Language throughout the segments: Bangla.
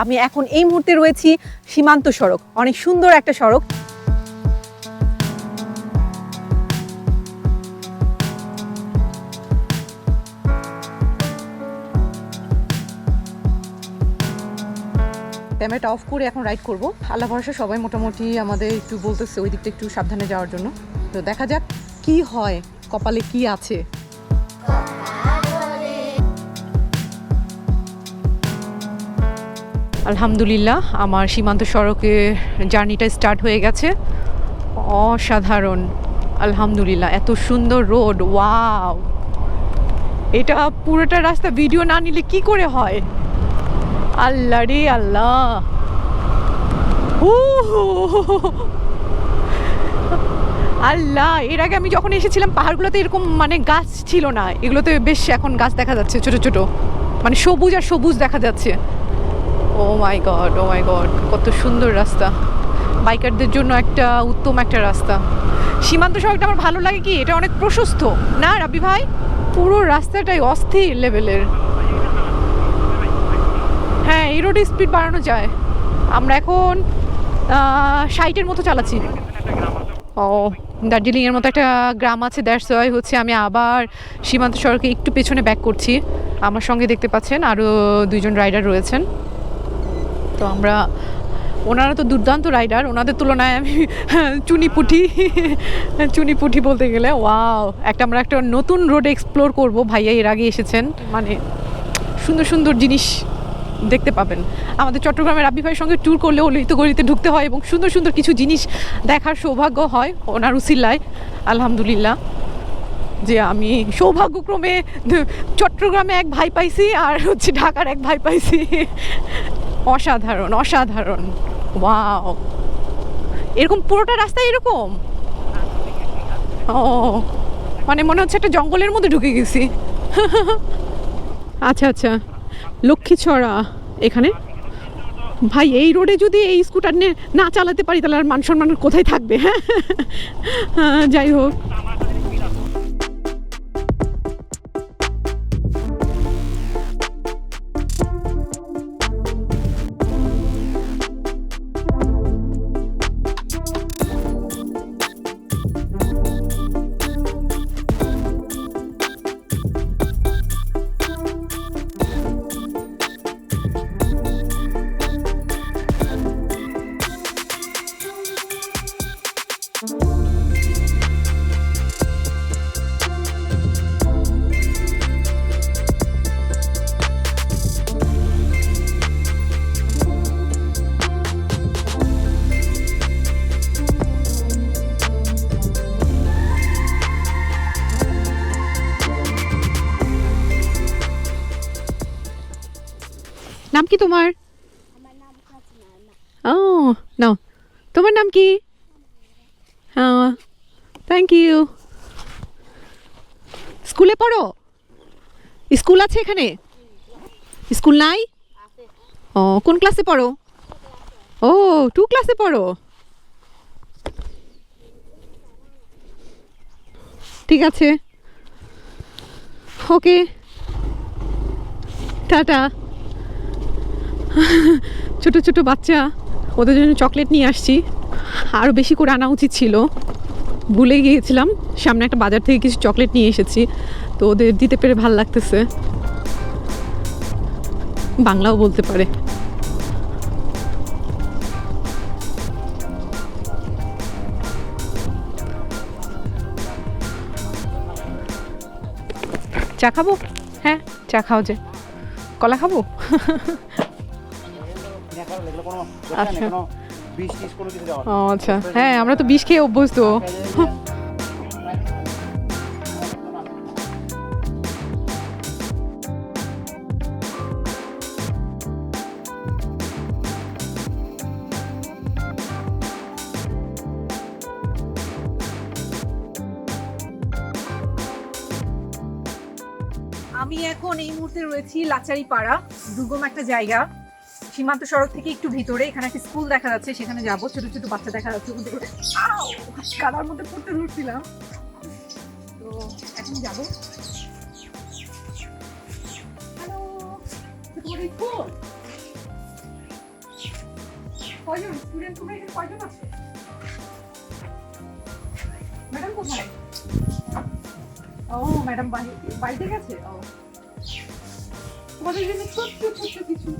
আমি এখন এই মুহূর্তে রয়েছি সীমান্ত সড়ক, অনেক সুন্দর একটা সড়ক। ক্যামেরাটা অফ করে এখন রাইড করব। আল্লাহ ভরসা, সবাই মোটামুটি আমাদের একটু বলতেছে, ওই দিকটা একটু সাবধানে যাওয়ার জন্য। তো দেখা যাক কি হয়, কপালে কি আছে। আলহামদুলিল্লাহ, আমার সীমান্ত সড়কে জার্নিটা স্টার্ট হয়ে গেছে। অসাধারণ, আলহামদুলিল্লাহ, এত সুন্দর রোড, ওয়াও। এটা পুরোটা রাস্তা ভিডিও না নিলে কি করে হয়? আল্লাহ রে আল্লাহ। আল্লাহ, এর আগে আমি যখন এসেছিলাম, পাহাড়গুলোতে এরকম মানে গাছ ছিল না। এগুলোতে বেশ এখন গাছ দেখা যাচ্ছে, ছোট ছোট। মানে সবুজ আর সবুজ দেখা যাচ্ছে। ও my god oh my god কত সুন্দর রাস্তা। বাইকারদের জন্য একটা উত্তম একটা রাস্তা। সীমান্ত সড়কটা আমার ভালো লাগে কি? এটা অনেক প্রশস্ত। না রাবি ভাই? পুরো রাস্তাটাই অস্থির লেভেলের। হ্যাঁ এই রোডে স্পিড বাড়ানো যায়। আমরা এখন সাইটের মতো চালাচ্ছি। ও দার্জিলিংয়ের মতো একটা গ্রাম আছে দ্যাটস ওয়াই হচ্ছে আমি আবার সীমান্ত সড়কে একটু পেছনে ব্যাক করছি। আমার সঙ্গে দেখতে পাচ্ছেন আরও দুইজন রাইডার রয়েছেন। তো আমরা, ওনারা তো দুর্দান্ত রাইডার, ওনাদের তুলনায় আমি চুনিপুটি চুনিপুটি বলতে গেলে, ওয়াও, একটা আমরা একটা নতুন রোড এক্সপ্লোর করব, ভাইয়া এর আগে এসেছেন মানে সুন্দর সুন্দর জিনিস দেখতে পাবেন। আমাদের চট্টগ্রামের রাব্বি ভাইয়ের সঙ্গে ট্যুর করলে অলিত গলিতে ঢুকতে হয় এবং সুন্দর সুন্দর কিছু জিনিস দেখার সৌভাগ্য হয় ওনার উসিল্লায় আলহামদুলিল্লাহ। যে আমি সৌভাগ্যক্রমে চট্টগ্রামে এক ভাই পাইছি আর হচ্ছে ঢাকার এক ভাই পাইছি। অসাধারণ অসাধারণ। ওয়াও। এরকম পুরোটা রাস্তা এরকম? ও মানে মনে হচ্ছে একটা জঙ্গলের মধ্যে ঢুকে গেছি। আচ্ছা আচ্ছা। লক্ষ্মীছড়া এখানে? ভাই, এই রোডে যদি এই স্কুটার নিয়ে না চালাতে পারি, তাহলে আর মান সম্মান কোথায় থাকবে? হ্যাঁ যাই হোক। নাম কি তোমার? ও নাও তোমার নাম কি? হ্যাঁ থ্যাংক ইউ স্কুলে পড়ো? স্কুল আছে এখানে? স্কুল নাই? ও কোন ক্লাসে পড়ো? ও টু ক্লাসে পড়ো। ঠিক আছে। ওকে টাটা ছোট ছোট বাচ্চা, ওদের জন্য চকলেট নিয়ে আসছি। আরও বেশি করে আনা উচিত ছিল। ভুলে গিয়েছিলাম, সামনে একটা বাজার থেকে কিছু চকলেট নিয়ে এসেছি। তো ওদের দিতে পেরে ভালো লাগতেছে। বাংলাও বলতে পারে। চা খাব? হ্যাঁ চা খাও যে। কলা খাব? কোনো আচ্ছা। কোনো বিষ টিস কোনো কিছু দেওয়া আচ্ছা। হ্যাঁ আমরা তো বিষ খেয়ে অভ্যস্ত। আমি এখন এই মুহূর্তে রয়েছি লাচারি পাড়া দুর্গম একটা জায়গা। সীমান্ত সড়ক থেকে একটু ভিতরে, এখানে একটা স্কুল দেখা যাচ্ছে, সেখানে যাব, ছোট ছোট বাচ্চা দেখা যাচ্ছে কাদার মধ্যে পড়তে ধরছিলাম। তো এখন কয়জন? স্টুডেন্ট ম্যাডাম ও ম্যাডাম বাড়িতে গেছে? তোমাদের জন্য কিছু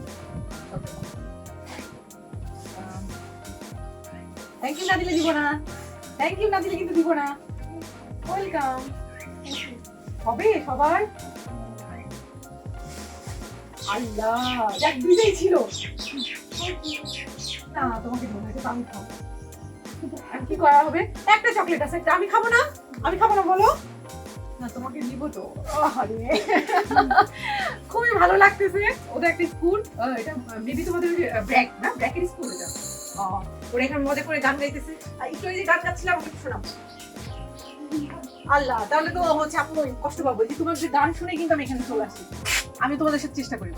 থ্যাংক ইউ না দিলে দিব না থ্যাংক ইউ না দিলে কিন্তু দিব না ওয়েলকাম হবে সবার আল্লাহ দেখ দুইটাই ছিল। না, তোমাকে দেবো না এটা তো আমি খাব। আর কি করা হবে? একটা চকলেট আছে আমি খাব না। আমি খাব না, বলো। না, তোমাকে দিব তো। খুবই ভালো লাগতেছে। ওদের একটা স্কুল এটা মেবি তোমাদের ব্র্যাক না? ব্র্যাকের স্কুল এটা। ওরা এখানে মজা করে গান গাইতেছে। আর একটু ওই যে গান গাচ্ছিলাম, ওকে শোনাবো আল্লাহ, তাহলে তো হচ্ছে আপনি কষ্ট পাবো। যে তোমার যে গান শুনে কিন্তু আমি এখানে চলে আসি আমি তোমাদের সাথে চেষ্টা করি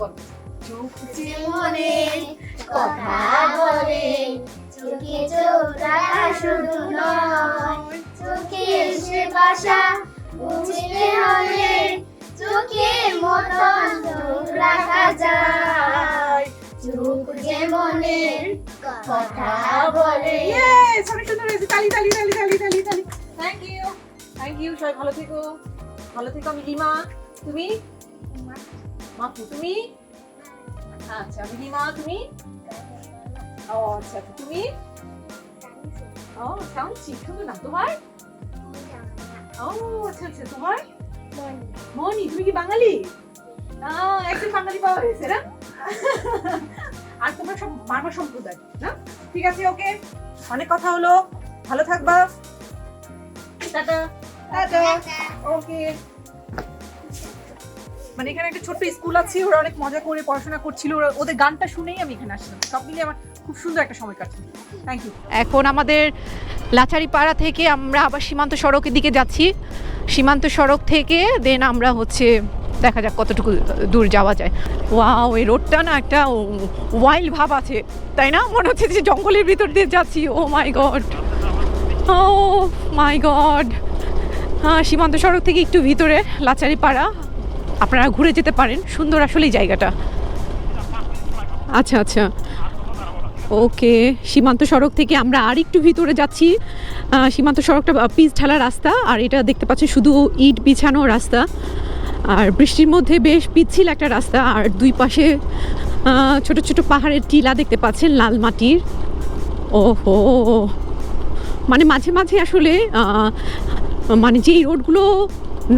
যে কথা মতন রাখা যায়। চোখ যে মনের কথা বলে। ইয়েস অনেক সুন্দর হয়েছে। তালি তালি তালি তালি তালি তালি। থ্যাংক ইউ থ্যাংক ইউ সবাই ভালো থেকো। ভালো থেকো আমি লিমা তুমি? তুমি? আচ্ছা আমি লিমা তুমি? ও আচ্ছা আচ্ছা, তুমি? ও সাউন্ডছি সুন্দর না। তোমার? ও আচ্ছা আচ্ছা তোমার? মনি তুমি কি বাঙালি? একজন বাঙালি পাওয়া হয়েছে না? আর তোমরা সব মানব সম্প্রদায় না? ঠিক আছে ওকে? অনেক কথা হলো। ভালো থাকবা। টাটা। টাটা। ওকে। মানে এখানে একটা ছোট্ট স্কুল আছে ওরা অনেক মজা করে পড়াশোনা করছিল। ওরা ওদের গানটা শুনেই আমি এখানে আসলাম। সব মিলিয়ে আমার খুব সুন্দর একটা সময় কাটছে থ্যাংক ইউ এখন আমাদের লাচারিপাড়া থেকে আমরা আবার সীমান্ত সড়কের দিকে যাচ্ছি। সীমান্ত সড়ক থেকে দেন আমরা হচ্ছে দেখা যাক কতটুকু দূর যাওয়া যায়। ওয়াও, এই রোডটা না একটা ওয়াইল্ড ভাব আছে, তাই না? মনে হচ্ছে যে জঙ্গলের ভিতর দিয়ে যাচ্ছি। ও my god oh my god হ্যাঁ সীমান্ত সড়ক থেকে একটু ভিতরে, লাচারিপাড়া। আপনারা ঘুরে যেতে পারেন, সুন্দর আসলেই জায়গাটা। আচ্ছা আচ্ছা। ওকে, সীমান্ত সড়ক থেকে আমরা আর একটু ভিতরে যাচ্ছি। সীমান্ত সড়কটা পিচ ঢালা রাস্তা, আর এটা দেখতে পাচ্ছি শুধু ইট বিছানো রাস্তা। আর বৃষ্টির মধ্যে বেশ পিচ্ছিল একটা রাস্তা, আর দুই পাশে ছোট ছোট পাহাড়ের টিলা দেখতে পাচ্ছেন লাল মাটির। ওহো! মানে মাঝে মাঝে আসলে মানে যেই রোডগুলো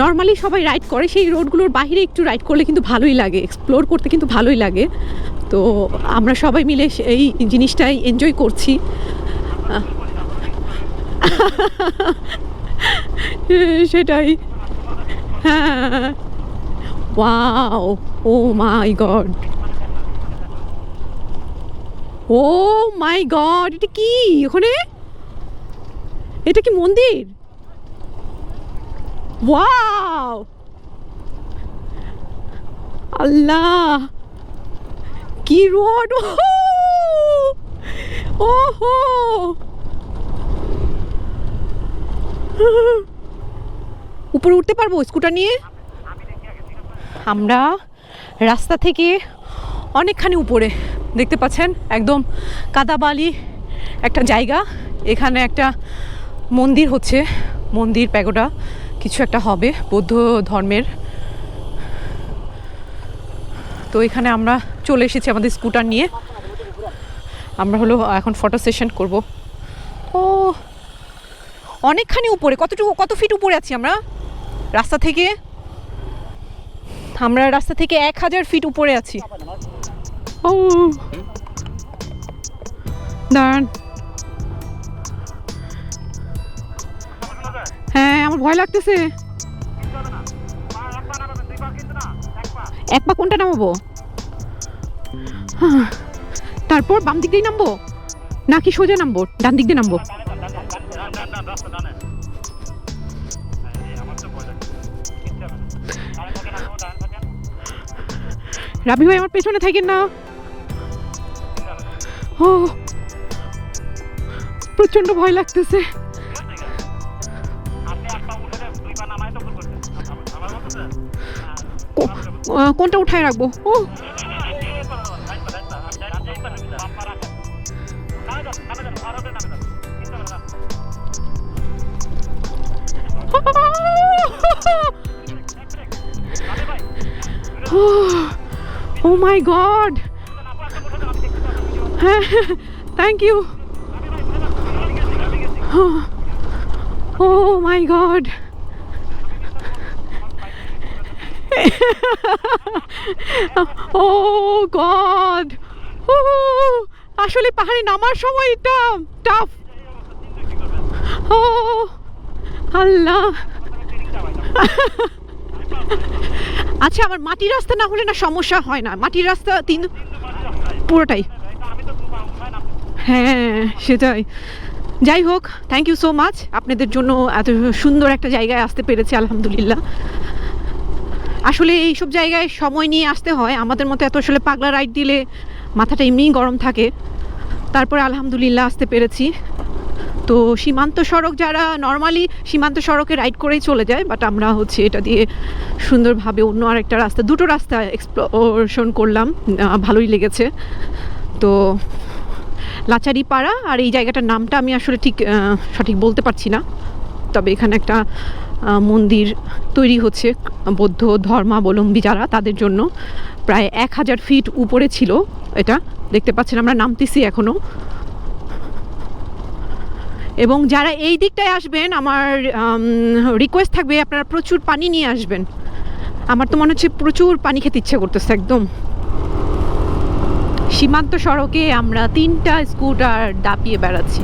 নর্মালি সবাই রাইড করে, সেই রোডগুলোর বাইরে একটু রাইড করলে কিন্তু ভালোই লাগে এক্সপ্লোর করতে কিন্তু ভালোই লাগে। তো আমরা সবাই মিলে এই জিনিসটাই এনজয় করছি। সেটাই। হ্যাঁ। Wow oh my God oh my God এটা কি? ওখানে? এটা কি মন্দির? ওয়াও আল্লাহ। কি রোড? ওহো। উপরে উঠতে পারব স্কুটার নিয়ে? আমরা রাস্তা থেকে অনেকখানি উপরে দেখতে পাচ্ছেন একদম কাদাবালি একটা জায়গা। এখানে একটা মন্দির হচ্ছে, মন্দির প্যাগোডা। কিছু একটা হবে বৌদ্ধ ধর্মের। তো এখানে আমরা চলে এসেছি আমাদের স্কুটার নিয়ে। আমরা হলো এখন ফটো সেশন করব। ও, অনেকখানি উপরে, কতটুকু, কত ফিট উপরে আছি আমরা? রাস্তা থেকে আমরা রাস্তা থেকে এক হাজার ফিট উপরে আছি। ও। দাঁড়ান। হ্যাঁ আমার ভয় লাগতেছে। এক পা কোনটা নামাবো? তারপর বাম দিক দিয়ে নামবো? নাকি সোজা নামবো? ডান দিক দিয়ে নামবো? রাবি ভাই আমার পেছনে থাকেন না। ও প্রচণ্ড ভয় লাগতেছে। কোনটা উঠায় রাখব? ও। ও মাই গড হ্যাঁ thank you oh my God oh God আসলে পাহাড়ে নামার সময় টাফ টাফ ও আল্লাহ. আচ্ছা আমার মাটির রাস্তা না হলে না সমস্যা হয় না। মাটির রাস্তা তিন পুরোটাই। হ্যাঁ সেটাই। যাই হোক থ্যাংক ইউ সো মাচ আপনাদের জন্য এত সুন্দর একটা জায়গায় আসতে পেরেছি, আলহামদুলিল্লাহ। আসলে এইসব জায়গায় সময় নিয়ে আসতে হয়। আমাদের মতো এত আসলে পাগলা রাইড দিলে মাথাটা এমনিই গরম থাকে। তারপরে আলহামদুলিল্লাহ আসতে পেরেছি। তো সীমান্ত সড়ক যারা নর্মালি সীমান্ত সড়কে রাইড করেই চলে যায় বাট আমরা হচ্ছে এটা দিয়ে সুন্দরভাবে অন্য আরেকটা রাস্তা, দুটো রাস্তা এক্সপ্লোরেশন করলাম ভালোই লেগেছে। তো লাচারি পাড়া আর এই জায়গাটার নামটা আমি আসলে ঠিক সঠিক বলতে পারছি না। তবে এখানে একটা মন্দির তৈরি হচ্ছে, বৌদ্ধ ধর্মাবলম্বী যারা, তাদের জন্য। প্রায় এক হাজার ফিট উপরে ছিল এটা। দেখতে পাচ্ছেন আমরা নামতেছি এখনও এবং যারা এই দিকটায় আসবেন, আমার রিকোয়েস্ট থাকবে আপনারা প্রচুর পানি নিয়ে আসবেন। আমার তো মনে হচ্ছে প্রচুর পানি খেতে ইচ্ছে করতেছে একদম। সীমান্ত সড়কে আমরা তিনটা স্কুটার দাপিয়ে বেড়াচ্ছি।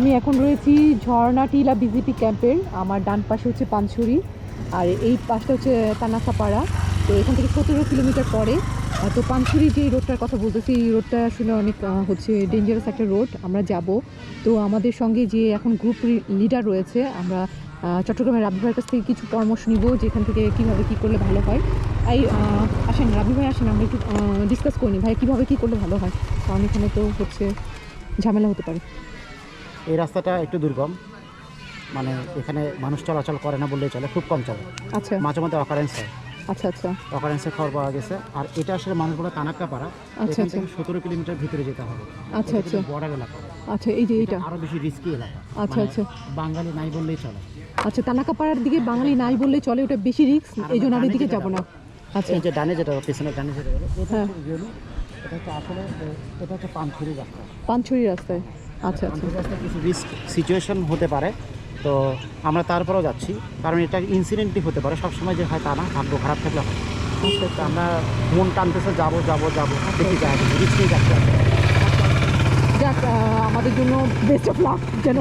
আমি এখন রয়েছি ঝর্ণা টিলা বিজেপি ক্যাম্পের, আমার ডান পাশে হচ্ছে পানছড়ি, আর এই পাশটা হচ্ছে তানাসাপাড়া। তো এখান থেকে সতেরো কিলোমিটার পরে তো পানছড়ি যে রোডটার কথা বলতেছি, এই রোডটা আসলে অনেক হচ্ছে ডেঞ্জারাস একটা রোড, আমরা যাব। তো আমাদের সঙ্গে যে এখন গ্রুপ লিডার রয়েছে, আমরা চট্টগ্রামের রাবি ভাইয়ের কাছ থেকে কিছু পরামর্শ নিব, যেখান থেকে কীভাবে কী করলে ভালো হয়। এই আসেন রাবি ভাই আসেন, আমরা একটু ডিসকাস করি ভাই, কীভাবে কী করলে ভালো হয়? কারণ এখানে তো হচ্ছে ঝামেলা হতে পারে। এই রাস্তাটা একটু দুর্গম। মানে এখানে মানুষ চলাচল করে না বললেই চলে খুব কম চলে। আচ্ছা। মাঝে মধ্যে অকারেন্স হয়। আচ্ছা আচ্ছা। অকারেন্সের খবর পাওয়া গেছে। আর এটা আসলে মানুষগুলো তানাক্কা পাড়া আচ্ছা, এখান আচ্ছা। থেকে সতেরো কিলোমিটার ভিতরে যেতে হবে। আচ্ছা আচ্ছা। বর্ডার এলাকা। আচ্ছা এই যে এইটা। আরও বেশি রিস্কি এলাকা। আচ্ছা, মানে আচ্ছা। বাঙালি নাই বললেই চলে। আচ্ছা তানাকাপাড়ার দিকে বাঙালি নাই বললে চলে ওটা বেশি রিস্ক এই জন্য আর দিকে যাব না। আচ্ছা। এই যে ডানে যেটা পিছনে ডানে যেটা এটা হ্যাঁ। এটা হচ্ছে আসলে এটা হচ্ছে পানছড়ি রাস্তা। পানছড়ি রাস্তায়। আচ্ছা আচ্ছা। কিছু রিস্ক সিচুয়েশন হতে পারে। তো আমরা তারপরেও যাচ্ছি। কারণ এটা ইনসিডেন্টই হতে পারে। সবসময় যে হয় তা না ভাগ্য খারাপ থাকলে হয়। আমরা মন টানতেছে যাব যাব যাব। দেখি যাই রিস্ক নিয়ে যাচ্ছি যাক আমাদের জন্য বেস্ট অফ লাক যেন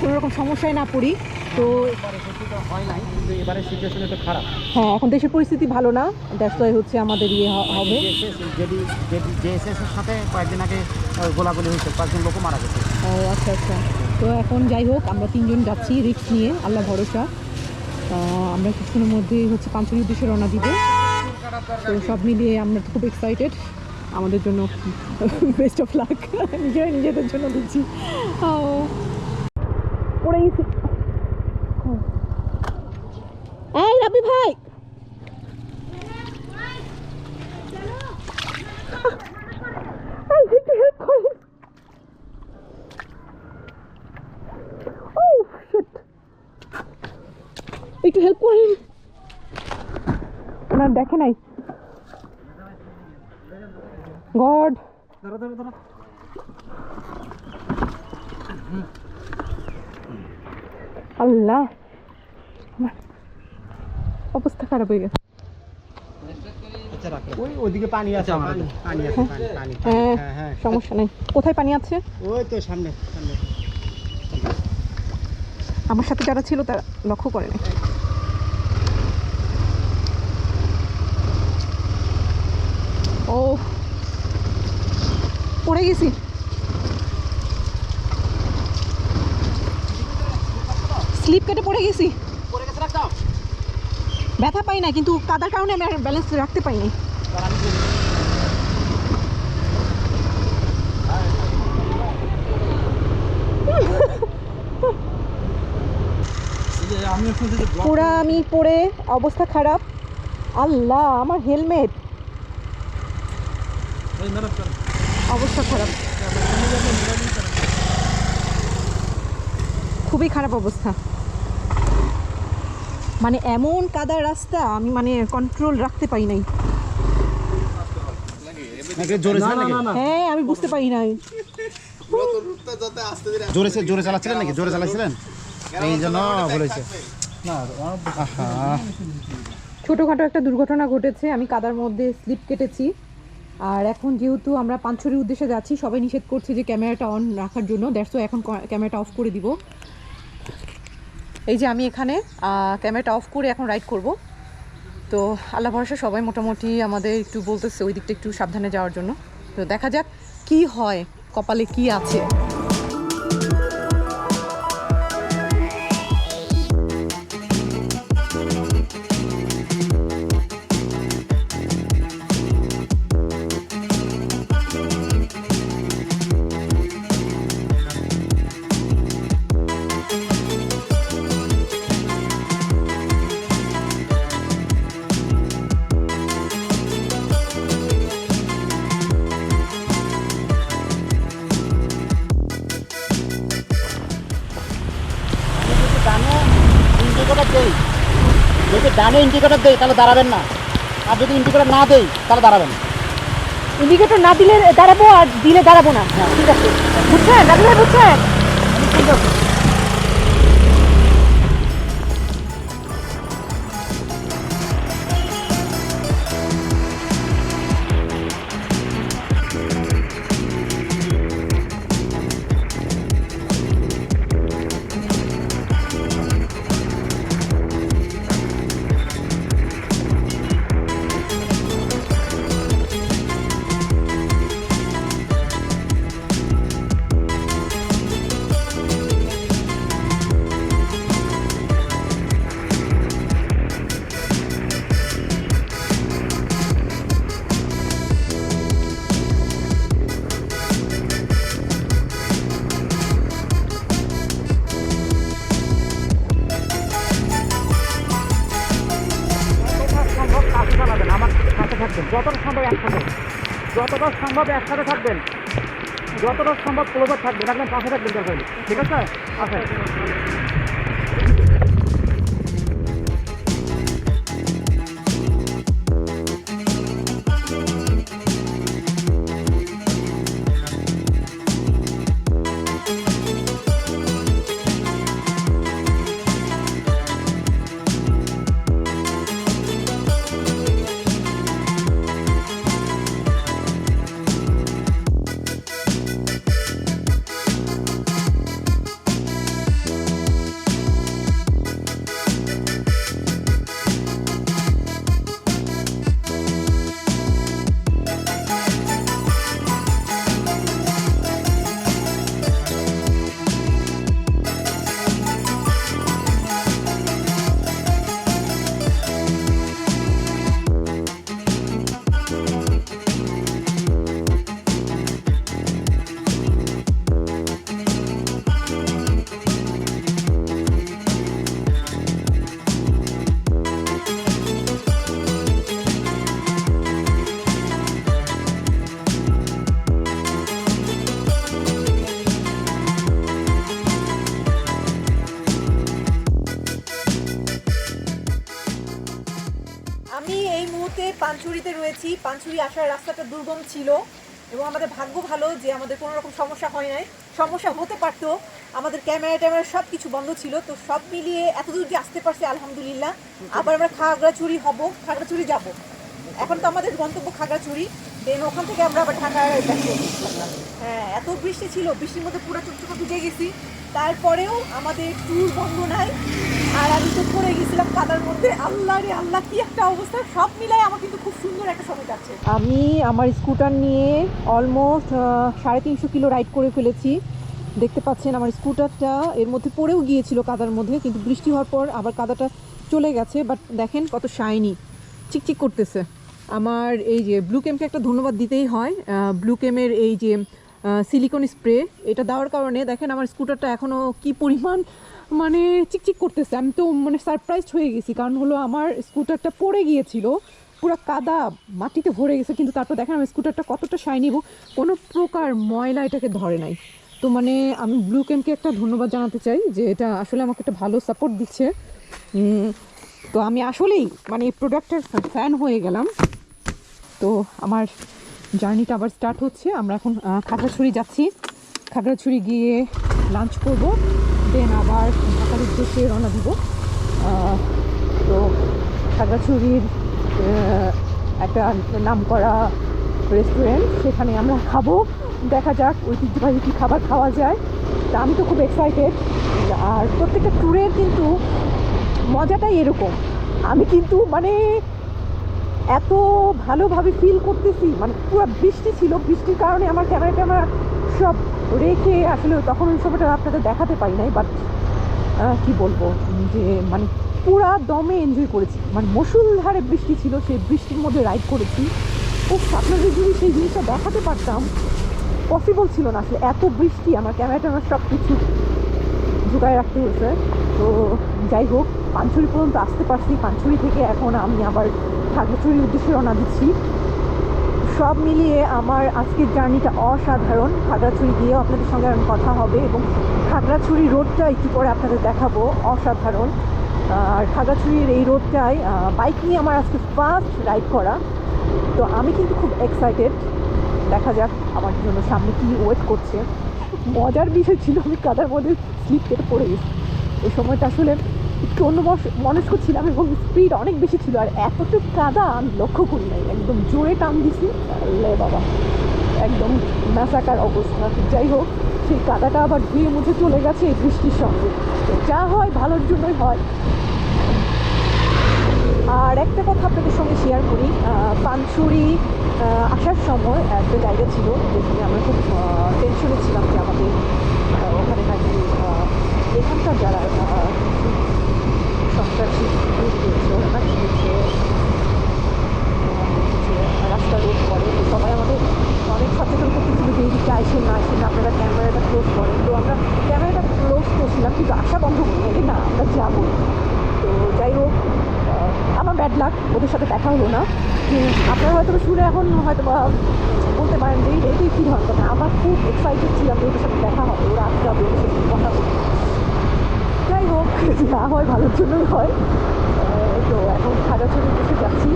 কোনো রকম সমস্যায় না পড়ি। তো এবারে হয় নাই কিন্তু এবারে সিচুয়েশন একটু খারাপ। হ্যাঁ এখন দেশের পরিস্থিতি ভালো না। দ্যাটস ওয়াই হচ্ছে আমাদের ইয়ে হবে। যদি জেএসএস এর সাথে কয়েকদিন আগে গোলাগুলি হয়েছে কয়েকজন লোকও মারা গেছে। ও আচ্ছা আচ্ছা। তো এখন যাই হোক, আমরা তিনজন যাচ্ছি রিক্স নিয়ে, আল্লাহ ভরসা। আমরা কিছুক্ষণের মধ্যেই হচ্ছে পাঁচজনের উদ্দেশ্যে রওনা দিব। তো সব মিলিয়ে আমরা খুব এক্সাইটেড আমাদের জন্য বেস্ট অফ লাক নিজেরা নিজেদের জন্য দিচ্ছি। এই ভাই। Oh, shit. একটু হেল্প করেন। ওনার দেখে নাই। গড। আল্লাহ। অবস্থা খারাপ হয়ে গেছে। ওদিকে পানি আছে পানি পানি আছে পানি পানি। হ্যাঁ হ্যাঁ হ্যাঁ। সমস্যা নেই। কোথায় পানি আছে? ওই তো সামনে সামনে। আমার সাথে যারা ছিল তারা লক্ষ্য করেনি। ও। পড়ে গেছি। স্লিপ কেটে পড়ে গেছি। ব্যথা পাই না কিন্তু কাদার কারণে আমি আর ব্যালেন্স রাখতে পাইনি পুরা আমি পড়ে অবস্থা খারাপ। আল্লাহ আমার হেলমেট অবস্থা খারাপ। খুবই খারাপ অবস্থা। মানে এমন কাদার রাস্তা আমি মানে কন্ট্রোল রাখতে পারি নাই। হ্যাঁ আমি বুঝতে পারি নাই। জোরে জোরে চালাচ্ছিলেন নাকি? জোরে চালাচ্ছিলেন এই জন্য বলেছে। ছোটোখাটো একটা দুর্ঘটনা ঘটেছে আমি কাদার মধ্যে স্লিপ কেটেছি। আর এখন যেহেতু আমরা পাঁচছড়ির উদ্দেশ্যে যাচ্ছি, সবাই নিষেধ করছে যে ক্যামেরাটা অন রাখার জন্য। দ্যাটস এখন ক্যামেরাটা অফ করে দিব। এই যে আমি এখানে ক্যামেরাটা অফ করে এখন রাইড করব। তো আল্লাহ ভরসা, সবাই মোটামুটি আমাদের একটু বলতেছে, ওই দিকটা একটু সাবধানে যাওয়ার জন্য। তো দেখা যাক কি হয়, কপালে কি আছে। যদি ইন্ডিকেটার দেই তাহলে দাঁড়াবেন না। আর যদি ইন্ডিকেটার না দেই তাহলে দাঁড়াবেন ইন্ডিকেটর না দিলে দাঁড়াবো আর দিলে দাঁড়াবো না। ঠিক আছে। বুঝছেন? দাদু ভাই বুঝছেন? সম্ভব সম্ভব ক্লোজার থাকবে। রাখবেন পাশে থাকবেন দরকার ঠিক আছে? আচ্ছা। পানছড়ি আসার রাস্তাটা দুর্গম ছিল এবং আমাদের ভাগ্য ভালো যে আমাদের কোনো রকম সমস্যা হয় নাই। সমস্যা হতে পারতো, আমাদের ক্যামেরা ট্যামেরা সব কিছু বন্ধ ছিল, তো সব মিলিয়ে এতদূর যে আসতে পারছি আলহামদুলিল্লাহ। আবার আমরা খাগড়াছড়ি হব, খাগড়াছড়ি যাব। এখন তো আমাদের গন্তব্য খাগড়াছড়ি দেন ওখান থেকে আমরা আবার ঢাকায় হ্যাঁ এত বৃষ্টি ছিল, বৃষ্টির মধ্যে পুরো চুপচুপে ভিজে গেছি। তারপরেও আমাদের ট্যুর বন্ধ নাই, আর আমি তো পড়ে গেছিলাম কাদার মধ্যে। আল্লাহ রে, আল্লাহ, কি একটা অবস্থা। সব মিলাই আমার কিন্তু খুব সুন্দর একটা সময় যাচ্ছে আমি আমার স্কুটার নিয়ে অলমোস্ট সাড়ে তিনশো কিলো রাইড করে ফেলেছি। দেখতে পাচ্ছেন আমার স্কুটারটা এর মধ্যে পড়েও গিয়েছিল কাদার মধ্যে, কিন্তু বৃষ্টি হওয়ার পর আবার কাদাটা চলে গেছে বাট দেখেন কত শাইনি চিকচিক করতেছে। আমার এই যে ব্লু কেমকে একটা ধন্যবাদ দিতেই হয়। ব্লু কেমের এই যে সিলিকন স্প্রে এটা দেওয়ার কারণে দেখেন আমার স্কুটারটা এখনও কি পরিমাণ মানে চিকচিক করতেছে। আমি তো মানে সারপ্রাইজড হয়ে গেছি, কারণ হলো আমার স্কুটারটা পড়ে গিয়েছিল। পুরো কাদা মাটিতে ভরে গেছে, কিন্তু তারপর দেখেন আমি স্কুটারটা কতটা শাইনি এবং কোনো প্রকার ময়লা এটাকে ধরে নাই। তো মানে আমি ব্লু কেমকে একটা ধন্যবাদ জানাতে চাই যে এটা আসলে আমাকে একটা ভালো সাপোর্ট দিচ্ছে। তো আমি আসলেই মানে এই প্রোডাক্টের ফ্যান হয়ে গেলাম। তো আমার জার্নিটা আবার স্টার্ট হচ্ছে। আমরা এখন খাগড়াছড়ি যাচ্ছি। খাগড়াছড়ি গিয়ে লাঞ্চ করব দেন আবার ঢাকার উদ্দেশ্যে রওনা দিব। তো খাগড়াছড়ির একটা নাম করা রেস্টুরেন্ট সেখানে আমরা খাব। দেখা যাক ঐতিহ্যবাহী কী খাবার খাওয়া যায়। তা আমি তো খুব এক্সাইটেড আর প্রত্যেকটা ট্যুরের কিন্তু মজাটাই এরকম। আমি কিন্তু মানে এত ভালোভাবে ফিল করতেছি মানে পুরো বৃষ্টি ছিল। বৃষ্টির কারণে আমার ক্যামেরা ট্যামেরা সব রেখে আসলে তখন ওই সময়টা আপনাদের দেখাতে পারি নাই বাট কি বলব? যে মানে পুরা দমে এনজয় করেছি। মানে মুসুলধারে বৃষ্টি ছিল, সেই বৃষ্টির মধ্যে রাইড করেছি। ও আপনাদের যদি সেই জিনিসটা দেখাতে পারতাম পসিবল ছিল না আসলে। এত বৃষ্টি, আমার ক্যামেরা ট্যামেরা সব কিছু ঢুকায় রাখতে হয়েছে। তো যাই হোক পাঞ্চুরি পর্যন্ত আসতে পারছি। পাঞ্চুরি থেকে এখন আমি আবার খাগড়াছড়ির উদ্দেশ্যে রওনা দিচ্ছি। সব মিলিয়ে আমার আজকের জার্নিটা অসাধারণ। খাগড়াছড়ি গিয়েও আপনাদের সঙ্গে কথা হবে এবং খাগড়াছড়ি রোডটা একটু পরে আপনাদের দেখাবো। অসাধারণ। আর খাগড়াছড়ির এই রোডটায় বাইক নিয়ে আমার আজকে ফার্স্ট রাইড করা। তো আমি কিন্তু খুব এক্সাইটেড দেখা যাক আমার জন্য সামনে কি ওয়েট করছে। মজার বিষয় ছিল, আমি কাদার মধ্যে স্লিপ কেটে পড়ে গেছি। ওই সময়টা আসলে একটু অন্য মনস্ক ছিলাম এবং স্পিড অনেক বেশি ছিল। আর এতটুকু কাদা আমি লক্ষ্য করি নাই। একদম জোরে টান দিছি। বাবা। একদম ম্যাসাকার অবস্থা। যাই হোক সেই কাদাটা আবার ধুয়ে মুছে চলে গেছে এই বৃষ্টির সঙ্গে। যা হয় ভালোর জন্যই হয়। আর একটা কথা আপনাদের সঙ্গে শেয়ার করি। আহ, আসার সময় একটা জায়গা ছিল যেখানে আমরা খুব টেনশনে ছিলাম যে আমাদের ওখানে নাকি এখানকার যারা সন্ত্রাসী ওরা হচ্ছে আহ, হচ্ছে রাস্তা রোধ করে তো সবাই আমাদের অনেক সচেতন করতেছিল যে এইদিকে আসেন না আসেন না আপনারা ক্যামেরাটা ক্লোজ করেন তো আমরা ক্যামেরাটা ক্লোজ করছিলাম কিন্তু আশা বন্ধ করি নাই, যে না আমরা যাব তো যাই হোক আহ, আমার ব্যাড লাক ওদের সাথে দেখা হলো না। আপনারা হয়তো শুনে এখন হয়তো বা বলতে পারেন যে এটাই কী ধরনের কথা। আমার খুব এক্সাইটেড ছিলাম যে ওদের সাথে দেখা হবে। ওরা আসতে হবে ওদের সাথে কথা বলতে যাই হোক যা হয় ভালোর জন্যই হয়। তো এখন খাগড়াছড়ি বসে যাচ্ছি।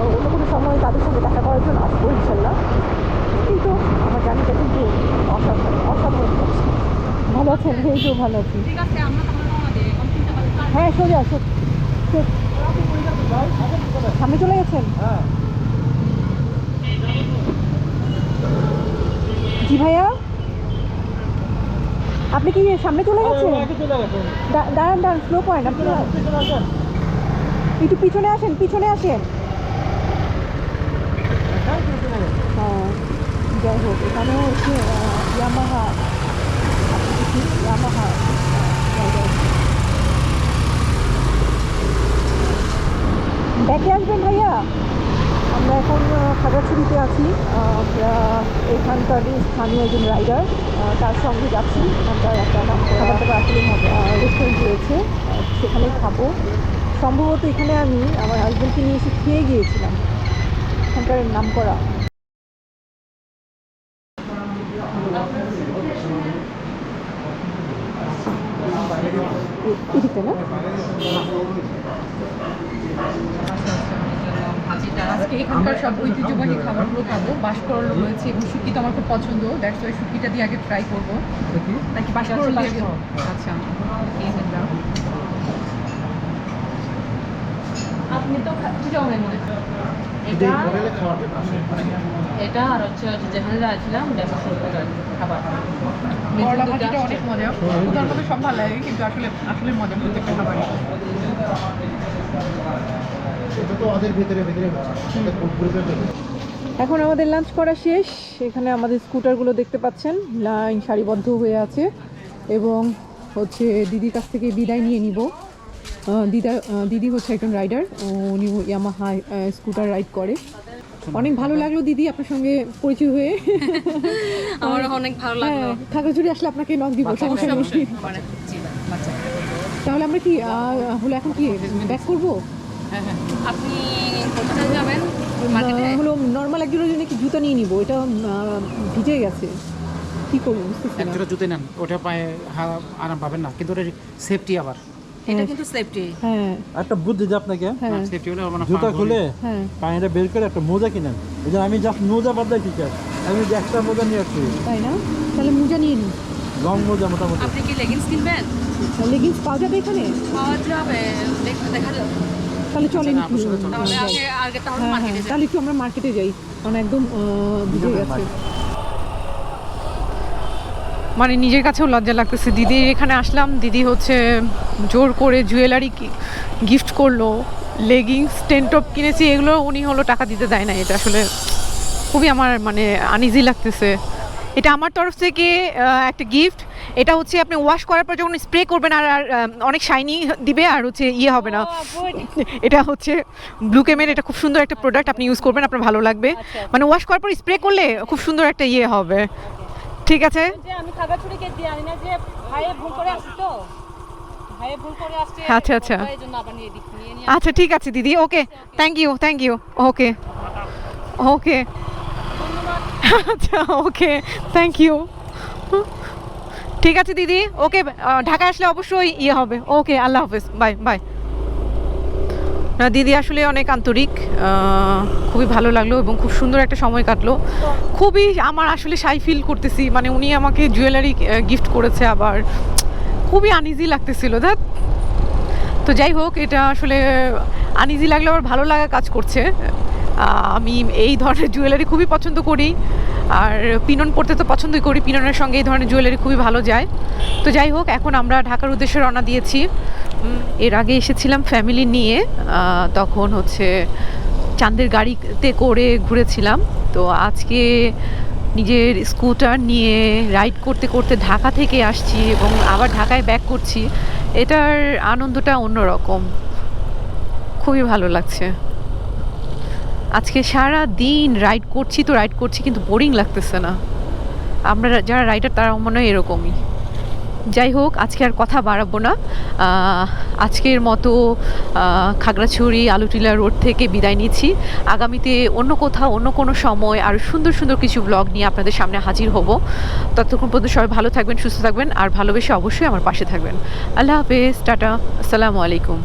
অন্য কোনো সময় তাদের সঙ্গে দেখা করার জন্য আসব ইনশাল্লাহ। এই তো আমার জার্নিটা কিন্তু অসাধারণ অসাধারণ ভালো আছেন? এই তো ভালো আছি। হ্যাঁ সোজা আসো সামনে চলে গেছেন? জি ভাইয়া? আপনি কি সামনে চলে গেছেন? দাঁড়ান দাঁড়ান স্লো পয়েন্ট আপনি একটু পিছনে আসেন পিছনে আসেন। হ্যাঁ যাই হোক এখানে হচ্ছে ইয়ামাহা ইয়ামাহা ব্যাকে আসবেন ভাইয়া। আমরা এখন খাগড়াছড়িতে আছি। আমরা এখানকারই স্থানীয় একজন রাইডার তার সঙ্গে যাচ্ছি। আমরা একটা খাবার রেস্টুরেন্ট রয়েছে। সেখানে খাব। সম্ভবত এখানে আমি আমার হাজব্যান্ডকে নিয়ে এসে খেয়ে গিয়েছিলাম। এখানকার নাম করা এদিকে না আজকে এখানকার এখানকার সব ঐতিহ্যবাহী খাবারগুলো খাব। বাসকরল রয়েছে এবং শুটকি তো আমার খুব পছন্দ। দ্যাটস ওয়াই শুটকিটা দিয়ে আগে ট্রাই করব। নাকি বাসকরল দিয়ে আচ্ছা আপনি তো এটা এটা আর হচ্ছে যেখানে যাচ্ছিলাম খাবার। অনেক মজা সব ভালো লাগে কিন্তু আসলে আসলে মজা প্রত্যেকটা খাবারই। এটা তো ওদের ভিতরে ভিতরে হচ্ছে ওদের গ্রুপের ভিতরে এখন আমাদের লাঞ্চ করা শেষ। এখানে আমাদের স্কুটারগুলো দেখতে পাচ্ছেন। লাইন সারিবদ্ধ হয়ে আছে। এবং হচ্ছে দিদির কাছ থেকে বিদায় নিয়ে নিব। দিদা দিদি হচ্ছে একজন রাইডার উনি ইয়ামাহা স্কুটার রাইড করে। অনেক ভালো লাগল দিদি আপনার সঙ্গে পরিচয় হয়ে। আমার অনেক ভালো লাগল। হ্যাঁ খাগড়াছড়ি আসলে আপনাকে নক দিব। সমস্যা তাহলে আমরা কি আহ, হলো এখন কি ব্যাক করব? হ্যাঁ হ্যাঁ আপনি কোথায় যাবেন? হলো নর্মাল একজনের জন্য কি জুতা নিয়ে নিব? এটা ভিজে গেছে। কি করব একজোড়া নেন ওটা পায়ে আরাম পাবেন না কিন্তু ওটা সেফটি আবার। এটা কিন্তু সেফটি হ্যাঁ। একটা বুদ্ধি দিই আপনাকে হ্যাঁ। সেফটি হলে জুতা খুলে হ্যাঁ। পানিটা বের করে একটা মোজা কিনেন। এই যে আমি জাস্ট মোজা আমি একটা মোজা নিয়ে আসছি। তাই না? তাহলে মোজা নিয়ে নিই লং মোজা মোটামুটি। আপনি কি লেগিংস কিনবেন? লেগিংস পাওয়া যাবে এখানে? পাওয়া যাবে দেখা যাবে তাহলে চলেন তাহলে আগে আগে তাহলে হ্যাঁ হ্যাঁ মার্কেটে যাই। তাহলে একটু আমরা মার্কেটে যাই। কারণ একদম ভিজে গেছে। মানে নিজের কাছেও লজ্জা লাগতেছে। দিদির এখানে আসলাম। দিদি হচ্ছে জোর করে জুয়েলারি গিফট করল। লেগিংস টেন্টপ কিনেছি। এগুলো উনি হলো টাকা দিতে দেয় না এটা আসলে খুবই আমার মানে আনইজি লাগতেছে। এটা আমার তরফ থেকে একটা গিফট এটা হচ্ছে আপনি ওয়াশ করার পর যখন স্প্রে করবেন আর অনেক শাইনি দিবে আর হচ্ছে ইয়ে হবে না। এটা হচ্ছে ব্লু কেমের এটা খুব সুন্দর একটা প্রোডাক্ট আপনি ইউজ করবেন আপনার ভালো লাগবে। মানে ওয়াশ করার পর স্প্রে করলে খুব সুন্দর একটা ইয়ে হবে। ঠিক আছে? আমি খাগড়াছড়িকে দিয়ে আনি না যে ভাইয়ে ভুল করে আসছি তো। আচ্ছা, আচ্ছা। আচ্ছা ঠিক আছে দিদি okay. Thank you thank you okay. Okay. আচ্ছা ওকে থ্যাংক ইউ ঠিক আছে, দিদি। ওকে ঢাকা আসলে অবশ্যই ইয়ে হবে। ওকে আল্লাহ হাফেজ। বাই বাই না, দিদি আসলে অনেক আন্তরিক খুবই ভালো লাগল এবং খুব সুন্দর একটা সময় কাটলো। খুবই আমার আসলে সাই ফিল করতেছি মানে উনি আমাকে জুয়েলারি গিফট করেছে আবার। খুবই আনইজি লাগতেছিল দ্যাট তো যাই হোক, এটা আসলে আনইজি লাগলে আবার ভালো লাগা কাজ করছে। আমি এই ধরনের জুয়েলারি খুবই পছন্দ করি। আর পিনন পরতে তো পছন্দই করি, পিননের সঙ্গে এই ধরনের জুয়েলারি খুবই ভালো যায়। তো যাই হোক, এখন আমরা ঢাকার উদ্দেশ্যে রওনা দিয়েছি। এর আগে এসেছিলাম ফ্যামিলি নিয়ে তখন হচ্ছে চাঁদের গাড়িতে করে ঘুরেছিলাম। তো আজকে নিজের স্কুটার নিয়ে রাইড করতে করতে ঢাকা থেকে আসছি এবং আবার ঢাকায় ব্যাক করছি। এটার আনন্দটা অন্যরকম। খুবই ভালো লাগছে। আজকে সারা দিন রাইড করছি তো রাইড করছি, কিন্তু বোরিং লাগতেছে না। আমরা যারা রাইডার তারা মনে হয় এরকমই। যাই হোক, আজকে আর কথা বাড়াবো না। আজকের মতো খাগড়াছড়ি, আলুটিলা রোড থেকে বিদায় নিচ্ছি। আগামীতে অন্য কোথাও, অন্য কোনো সময় আর সুন্দর সুন্দর কিছু ব্লগ নিয়ে আপনাদের সামনে হাজির হব। ততক্ষণ পর্যন্ত সবাই ভালো থাকবেন, সুস্থ থাকবেন, আর ভালোবেসে অবশ্যই আমার পাশে থাকবেন। আল্লাহ হাফেজ, টাটা, আসসালামু আলাইকুম।